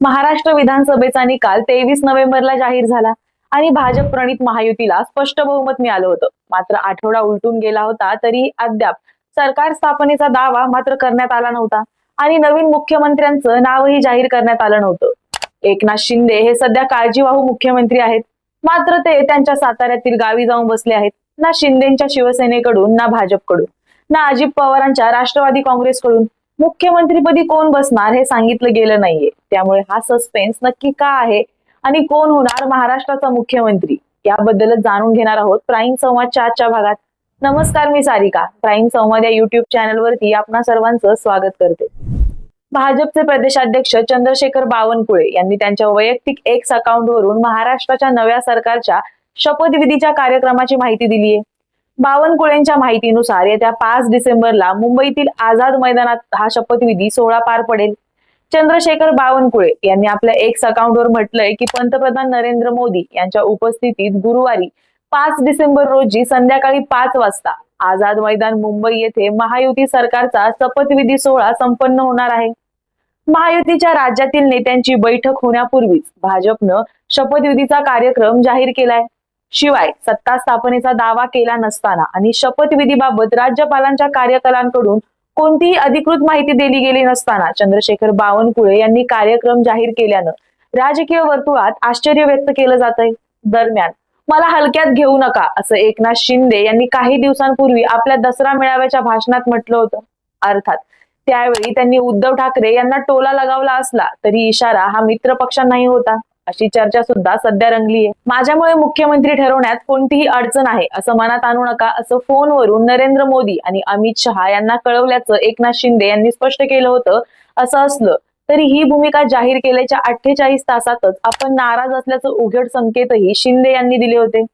महाराष्ट्र विधानसभेचा निकाल तेवीस नोव्हेंबरला जाहीर झाला आणि भाजप प्रणित महायुतीला स्पष्ट बहुमत मिळालं होतं. मात्र आठवडा उलटून गेला होता तरी अद्याप सरकार स्थापनेचा दावा मात्र करण्यात आला नव्हता आणि नवीन मुख्यमंत्र्यांचं नावही जाहीर करण्यात आलं नव्हतं. एकनाथ शिंदे हे सध्या काळजीवाहू मुख्यमंत्री आहेत. मात्र ते त्यांच्या साताऱ्यातील गावी जाऊन बसले आहेत. ना शिंदेच्या शिवसेनेकडून ना भाजपकडून ना अजित पवारांच्या राष्ट्रवादी काँग्रेसकडून. मुख्यमंत्रीपदी कोण बसणार हे सांगितलं गेलं नाहीये. त्यामुळे हा सस्पेन्स नक्की का आहे आणि कोण होणार महाराष्ट्राचा मुख्यमंत्री? याबद्दलच जाणून घेणार आहोत प्राईम संवादच्या आजच्या भागात. नमस्कार मी सारिका. प्राईम संवाद या युट्यूब चॅनलवरती आपणा सर्वांचं स्वागत करते. भाजपचे प्रदेशाध्यक्ष चंद्रशेखर बावनकुळे यांनी त्यांच्या वैयक्तिक एक्स अकाउंटवरून महाराष्ट्राच्या नव्या सरकारच्या शपथविधीच्या कार्यक्रमाची माहिती दिली आहे बावनकुळेंच्या माहितीनुसार येत्या पाच डिसेंबरला मुंबईतील आझाद मैदानात हा शपथविधी सोहळा पार पडेल. चंद्रशेखर बावनकुळे यांनी आपल्या एक्स अकाउंटवर म्हटलंय की पंतप्रधान नरेंद्र मोदी यांच्या उपस्थितीत गुरुवारी पाच डिसेंबर रोजी संध्याकाळी पाच वाजता आझाद मैदान मुंबई येथे महायुती सरकारचा शपथविधी सोहळा संपन्न होणार आहे. महायुतीच्या राज्यातील नेत्यांची बैठक होण्यापूर्वीच भाजपनं शपथविधीचा कार्यक्रम जाहीर केलाय. शिवाय सत्ता स्थापनेचा दावा केला नसताना आणि शपथविधीबाबत राज्यपालांच्या कार्यकलांकडून कोणतीही अधिकृत माहिती दिली गेली नसताना चंद्रशेखर बावनकुळे यांनी कार्यक्रम जाहीर केल्यानं राजकीय वर्तुळात आश्चर्य व्यक्त केलं जात आहे दरम्यान मला हलक्यात घेऊ नका असं एकनाथ शिंदे यांनी काही दिवसांपूर्वी आपल्या दसरा मेळाव्याच्या भाषणात म्हटलं होतं. अर्थात त्यावेळी त्यांनी उद्धव ठाकरे यांना टोला लगावला असला तरी इशारा हा मित्र पक्षांनाही होता. अशी चर्चा सुद्धा सध्या रंगली आहे. माझ्यामुळे मुख्यमंत्री ठरवण्यात कोणतीही अडचण आहे असं मनात आणू नका असं फोनवरून नरेंद्र मोदी आणि अमित शहा यांना कळवल्याचं एकनाथ शिंदे यांनी स्पष्ट केलं होतं असं असलं तरी ही भूमिका जाहीर केल्याच्या अठ्ठेचाळीस तासातच आपण नाराज असल्याचं उघड संकेतही शिंदे यांनी दिले होते.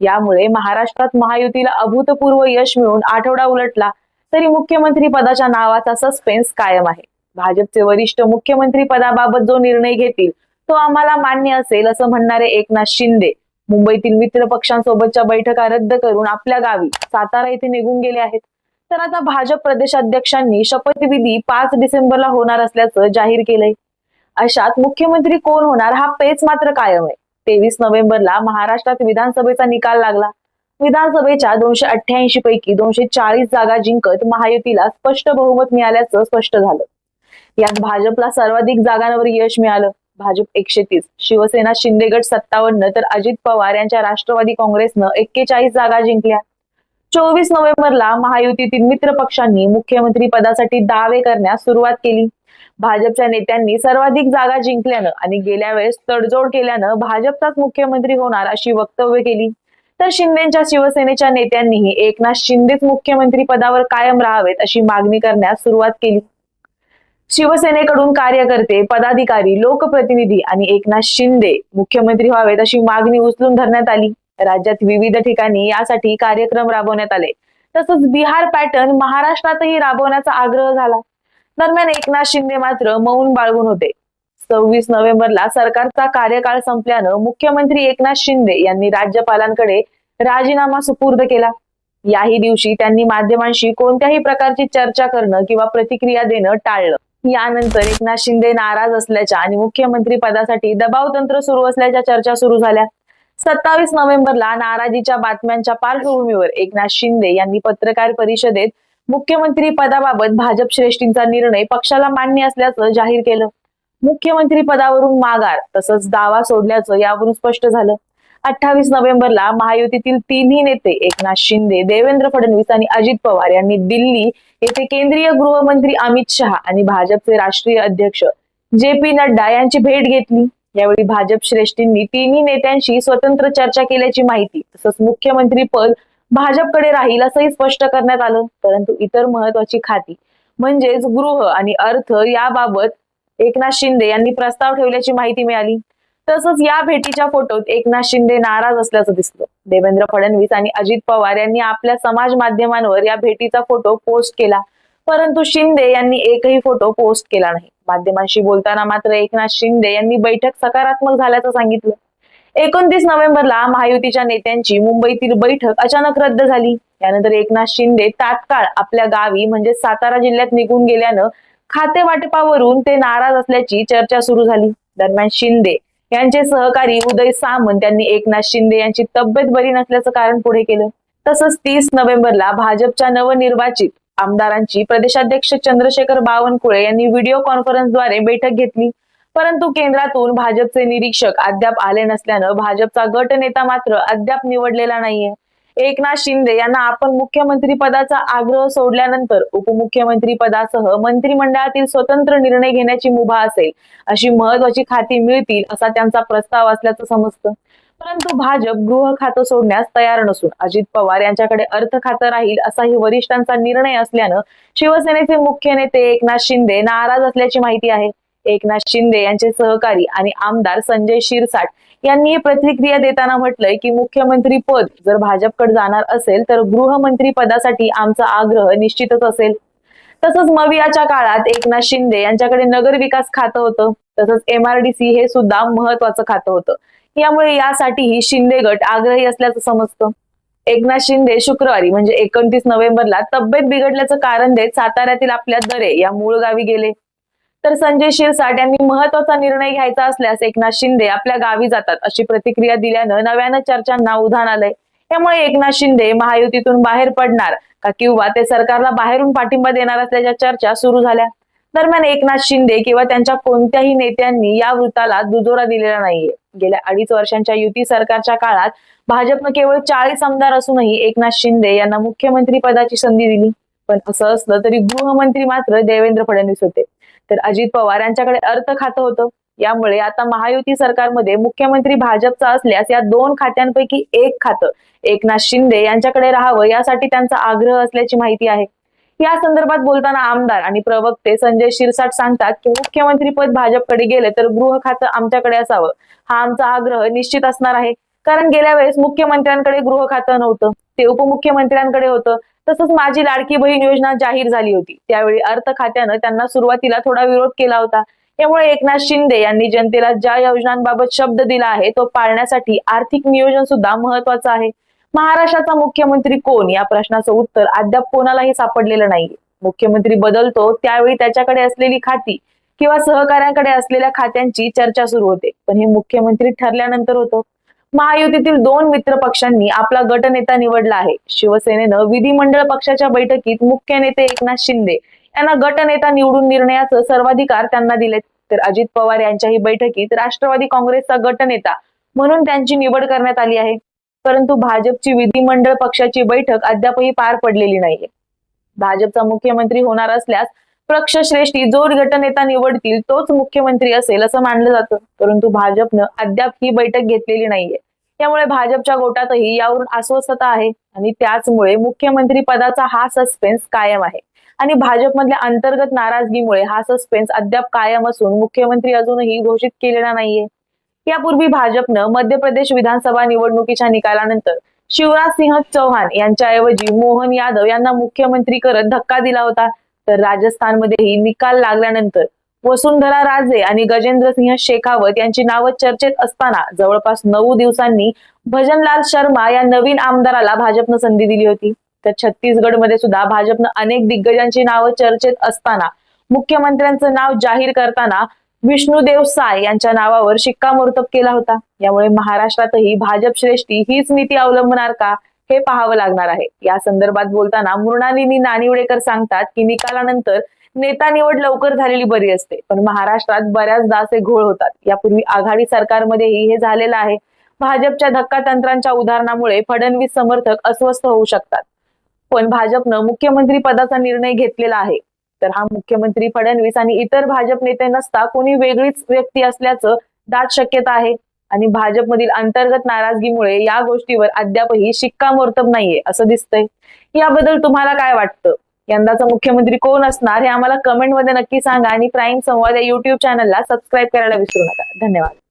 यामुळे महाराष्ट्रात महायुतीला अभूतपूर्व यश मिळून आठवडा उलटला तरी मुख्यमंत्री पदाच्या नावाचा सस्पेन्स कायम आहे. भाजपचे वरिष्ठ मुख्यमंत्री पदाबाबत जो निर्णय घेतील तो आम्हाला मान्य असेल असं म्हणणारे एकनाथ शिंदे मुंबईतील मित्र पक्षांसोबतच्या बैठका रद्द करून आपल्या गावी सातारा येथे निघून गेले आहेत. तर आता भाजप प्रदेशाध्यक्षांनी शपथविधी पाच डिसेंबरला होणार असल्याचं जाहीर केलंय. अशात मुख्यमंत्री कोण होणार हा पेच मात्र कायम आहे. तेवीस नोव्हेंबरला महाराष्ट्रात विधानसभेचा निकाल लागला. विधानसभेच्या दोनशे अठ्ठ्याऐंशी पैकी दोनशे चाळीस जागा जिंकत महायुतीला स्पष्ट बहुमत मिळाल्याचं स्पष्ट झालं. यात भाजपला सर्वाधिक जागांवर यश मिळालं. भाजप एकशे तीस शिवसेना शिंदेगड सत्तावन्न तर अजित पवार यांच्या राष्ट्रवादी काँग्रेसनं एक्केचाळीस जागा जिंकल्या. चोवीस नोव्हेंबरला महायुतीतील मित्र पक्षांनी मुख्यमंत्री पदासाठी दावे करण्यास सुरुवात केली. भाजपच्या नेत्यांनी सर्वाधिक जागा जिंकल्यानं आणि गेल्या वेळेस तडजोड केल्यानं भाजपचाच मुख्यमंत्री होणार अशी वक्तव्य केली. तर शिंदेच्या शिवसेनेच्या नेत्यांनीही एकनाथ शिंदेच मुख्यमंत्री पदावर कायम राहावेत अशी मागणी करण्यास सुरुवात केली. शिवसेनेकडून कार्यकर्ते पदाधिकारी लोकप्रतिनिधी आणि एकनाथ शिंदे मुख्यमंत्री व्हावेत अशी मागणी उचलून धरण्यात आली. राज्यात विविध ठिकाणी यासाठी कार्यक्रम राबवण्यात आले. तसंच बिहार पॅटर्न महाराष्ट्रातही राबवण्याचा आग्रह झाला. दरम्यान एकनाथ शिंदे मात्र मौन बाळगून होते. सव्वीस नोव्हेंबरला सरकारचा कार्यकाळ संपल्यानं मुख्यमंत्री एकनाथ शिंदे यांनी राज्यपालांकडे राजीनामा सुपूर्द केला. याही दिवशी त्यांनी माध्यमांशी कोणत्याही प्रकारची चर्चा करणं किंवा प्रतिक्रिया देणं टाळलं. यानंतर एकनाथ शिंदे नाराज असल्याच्या आणि मुख्यमंत्री पदासाठी दबाव तंत्र सुरू असल्याच्या चर्चा सुरू झाल्या. सत्तावीस नोव्हेंबरला नाराजीच्या बातम्यांच्या पार्श्वभूमीवर एकनाथ शिंदे यांनी पत्रकार परिषदेत मुख्यमंत्री पदाबाबत भाजप श्रेष्ठींचा निर्णय पक्षाला मान्य असल्याचं जाहीर केलं. मुख्यमंत्री पदावरून माघार तसंच दावा सोडल्याचं यावरून स्पष्ट झालं. अठ्ठावीस नोव्हेंबरला महायुतीतील तिन्ही नेते एकनाथ शिंदे देवेंद्र फडणवीस आणि अजित पवार यांनी दिल्ली येथे केंद्रीय गृहमंत्री अमित शहा आणि भाजपचे राष्ट्रीय अध्यक्ष जे पी नड्डा यांची भेट घेतली. यावेळी भाजप श्रेष्ठींनी तिन्ही नेत्यांशी स्वतंत्र चर्चा केल्याची माहिती तसंच मुख्यमंत्री पद भाजपकडे राहील असंही स्पष्ट करण्यात आलं. परंतु इतर महत्वाची खाती म्हणजेच गृह आणि अर्थ याबाबत एकनाथ शिंदे यांनी प्रस्ताव ठेवल्याची माहिती मिळाली. तसंच या भेटीच्या फोटोत एकनाथ शिंदे नाराज असल्याचं दिसलं. देवेंद्र फडणवीस आणि अजित पवार यांनी आपल्या समाज माध्यमांवर या भेटीचा फोटो पोस्ट केला. परंतु शिंदे यांनी एकही फोटो पोस्ट केला नाही. माध्यमांशी बोलताना मात्र एकनाथ शिंदे यांनी बैठक सकारात्मक झाल्याचं सांगितलं. एकोणतीस नोव्हेंबरला महायुतीच्या नेत्यांची मुंबईतील बैठक अचानक रद्द झाली. यानंतर एकनाथ शिंदे तात्काळ आपल्या गावी म्हणजे सातारा जिल्ह्यात निघून गेल्यानं खाते वाटपावरून ते नाराज असल्याची चर्चा सुरू झाली. दरम्यान शिंदे यांचे सहकारी उदय सामंत यांनी एकनाथ शिंदे यांची तब्येत बरी नसल्याचं कारण पुढे केलं. तसंच तीस नोव्हेंबरला भाजपच्या नवनिर्वाचित आमदारांची प्रदेशाध्यक्ष चंद्रशेखर बावनकुळे यांनी व्हिडिओ कॉन्फरन्सद्वारे बैठक घेतली. परंतु केंद्रातून भाजपचे निरीक्षक अद्याप आले नसल्यानं भाजपचा गट नेता मात्र अद्याप निवडलेला नाहीये. एकनाथ शिंदे यांना आपण मुख्यमंत्री पदाचा आग्रह सोडल्यानंतर उपमुख्यमंत्री पदासह मंत्रिमंडळातील स्वतंत्र निर्णय घेण्याची मुभा असेल अशी महत्वाची खाती मिळतील असा त्यांचा प्रस्ताव असल्याचं समजतं. परंतु भाजप गृह खातं सोडण्यास तयार नसून अजित पवार यांच्याकडे अर्थ खातं राहील असाही वरिष्ठांचा निर्णय असल्यानं शिवसेनेचे मुख्य नेते एकनाथ शिंदे नाराज असल्याची माहिती आहे. एकनाथ शिंदे यांचे सहकारी आणि आमदार संजय शिरसाट यांनी प्रतिक्रिया देताना म्हटलंय की मुख्यमंत्री पद जर भाजपकडे जाणार असेल तर गृहमंत्री पदासाठी आमचा आग्रह निश्चितच असेल. तसंच मवियाच्या काळात एकनाथ शिंदे यांच्याकडे नगर विकास खातं होतं. तसंच एमआरडीसी हे सुद्धा महत्वाचं खातं होतं. यामुळे यासाठीही शिंदे गट आग्रही असल्याचं समजतं. एकनाथ शिंदे शुक्रवारी म्हणजे एकोणतीस नोव्हेंबरला तब्येत बिघडल्याचं कारण देत साताऱ्यातील आपल्या दरे या मूळ गावी गेले. तर संजय शिरसाट यांनी महत्त्वाचा निर्णय घ्यायचा असल्यास एकनाथ शिंदे आपल्या गावी जातात अशी प्रतिक्रिया दिल्यानं नव्यानं चर्चांना उधाण आलंय. त्यामुळे एकनाथ शिंदे महायुतीतून बाहेर पडणार का किंवा ते सरकारला बाहेरून पाठिंबा देणार असल्याच्या चर्चा सुरू झाल्या. दरम्यान एकनाथ शिंदे किंवा त्यांच्या कोणत्याही नेत्यांनी या वृत्ताला दुजोरा दिलेला नाहीये. गेल्या अडीच वर्षांच्या युती सरकारच्या काळात भाजपनं केवळ चाळीस आमदार असूनही एकनाथ शिंदे यांना मुख्यमंत्री पदाची संधी दिली. पण असं असलं तरी गृहमंत्री मात्र देवेंद्र फडणवीस होते. तर अजित पवार यांच्याकडे अर्थ खातं होतं. यामुळे आता महायुती सरकारमध्ये मुख्यमंत्री भाजपचा असल्यास या दोन खात्यांपैकी एक खातं एकनाथ शिंदे यांच्याकडे राहावं यासाठी त्यांचा आग्रह असल्याची माहिती आहे. या संदर्भात बोलताना आमदार आणि प्रवक्ते संजय शिरसाट सांगतात की मुख्यमंत्री पद भाजपकडे गेले तर गृह खातं आमच्याकडे असावं. हा आमचा आग्रह निश्चित असणार आहे. कारण गेल्या वेळेस मुख्यमंत्र्यांकडे गृह खातं नव्हतं. ते उपमुख्यमंत्र्यांकडे होतं. तसंच माझी लाडकी बहीण योजना जाहीर झाली होती. त्यावेळी अर्थ खात्यानं त्यांना सुरुवातीला थोडा विरोध केला होता. त्यामुळे एकनाथ शिंदे यांनी जनतेला ज्या योजनांबाबत शब्द दिला आहे तो पाळण्यासाठी आर्थिक नियोजन सुद्धा महत्वाचं आहे. महाराष्ट्राचा मुख्यमंत्री कोण? या प्रश्नाचं उत्तर अद्याप कोणालाही सापडलेलं नाहीये. मुख्यमंत्री बदलतो त्यावेळी त्याच्याकडे असलेली खाती किंवा सहकाऱ्यांकडे असलेल्या खात्यांची चर्चा सुरू होते. पण हे मुख्यमंत्री ठरल्यानंतर होतं. महायुतीतील दोन मित्र पक्षांनी आपला गटनेता निवडला आहे. शिवसेनेनं विधिमंडळ पक्षाच्या बैठकीत मुख्य नेते एकनाथ शिंदे यांना गटनेता निवडून निर्णयाचं सर्वाधिकार त्यांना दिलेत तर अजित पवार यांच्याही बैठकीत राष्ट्रवादी काँग्रेसचा गटनेता म्हणून त्यांची निवड करण्यात आली आहे. परंतु भाजपची विधिमंडळ पक्षाची बैठक अद्यापही पार पडलेली नाहीये. भाजपचा मुख्यमंत्री होणार असल्यास पक्षश्रेष्ठी जो गटनेता निवडतील तोच मुख्यमंत्री असेल असं मानलं जातं. परंतु भाजपनं अद्याप ही बैठक घेतलेली नाहीये. त्यामुळे भाजपच्या गोटातही यावरून अस्वस्थता आहे आणि त्याचमुळे मुख्यमंत्री पदाचा हा सस्पेन्स कायम आहे. आणि भाजपमधल्या अंतर्गत नाराजगीमुळे हा सस्पेन्स अद्याप कायम असून मुख्यमंत्री अजूनही घोषित केलेला नाहीये. यापूर्वी भाजपनं मध्य प्रदेश विधानसभा निवडणुकीच्या निकालानंतर शिवराज सिंह चौहान यांच्याऐवजी मोहन यादव यांना मुख्यमंत्री करत धक्का दिला होता. तर राजस्थानमध्येही निकाल लागल्यानंतर वसुंधरा राजे आणि गजेंद्र सिंह शेखावत यांची नावं चर्चेत असताना जवळपास नऊ दिवसांनी भजनलाल शर्मा या नवीन आमदाराला भाजपनं संधी दिली होती. तर छत्तीसगडमध्ये सुद्धा भाजपनं अनेक दिग्गजांची नावं चर्चेत असताना मुख्यमंत्र्यांचं नाव जाहीर करताना विष्णुदेव साय यांच्या नावावर शिक्कामोर्तब केला होता. यामुळे महाराष्ट्रातही भाजप श्रेष्ठी हीच नीती अवलंबणार का? हे पाहावं लागणार आहे. या संदर्भात बोलताना मृणालिनी नानिवडेकर सांगतात की निकालानंतर नेता निवड लवकर झालेली बरी असते पण महाराष्ट्रात बऱ्याचदा असे घोळ होतात. यापूर्वी आघाडी सरकारमध्येही हे झालेलं आहे. भाजपच्या धक्का तंत्रांच्या उदाहरणामुळे फडणवीस समर्थक अस्वस्थ होऊ शकतात. पण भाजपनं मुख्यमंत्री पदाचा निर्णय घेतलेला आहे. तर हा मुख्यमंत्री फडणवीस आणि इतर भाजप नेते नसता कोणी वेगळीच व्यक्ती असल्याचं दाट शक्यता आहे. आणि भाजपमधील अंतर्गत नाराजगीमुळे या गोष्टीवर अद्यापही शिक्कामोर्तब नाहीये असं दिसतंय. याबद्दल तुम्हाला काय वाटतं? यंदाचा मुख्यमंत्री कोण असणार हे आम्हाला कमेंटमध्ये नक्की सांगा आणि प्राईम संवाद या युट्यूब चॅनलला सबस्क्राईब करायला विसरू नका. धन्यवाद.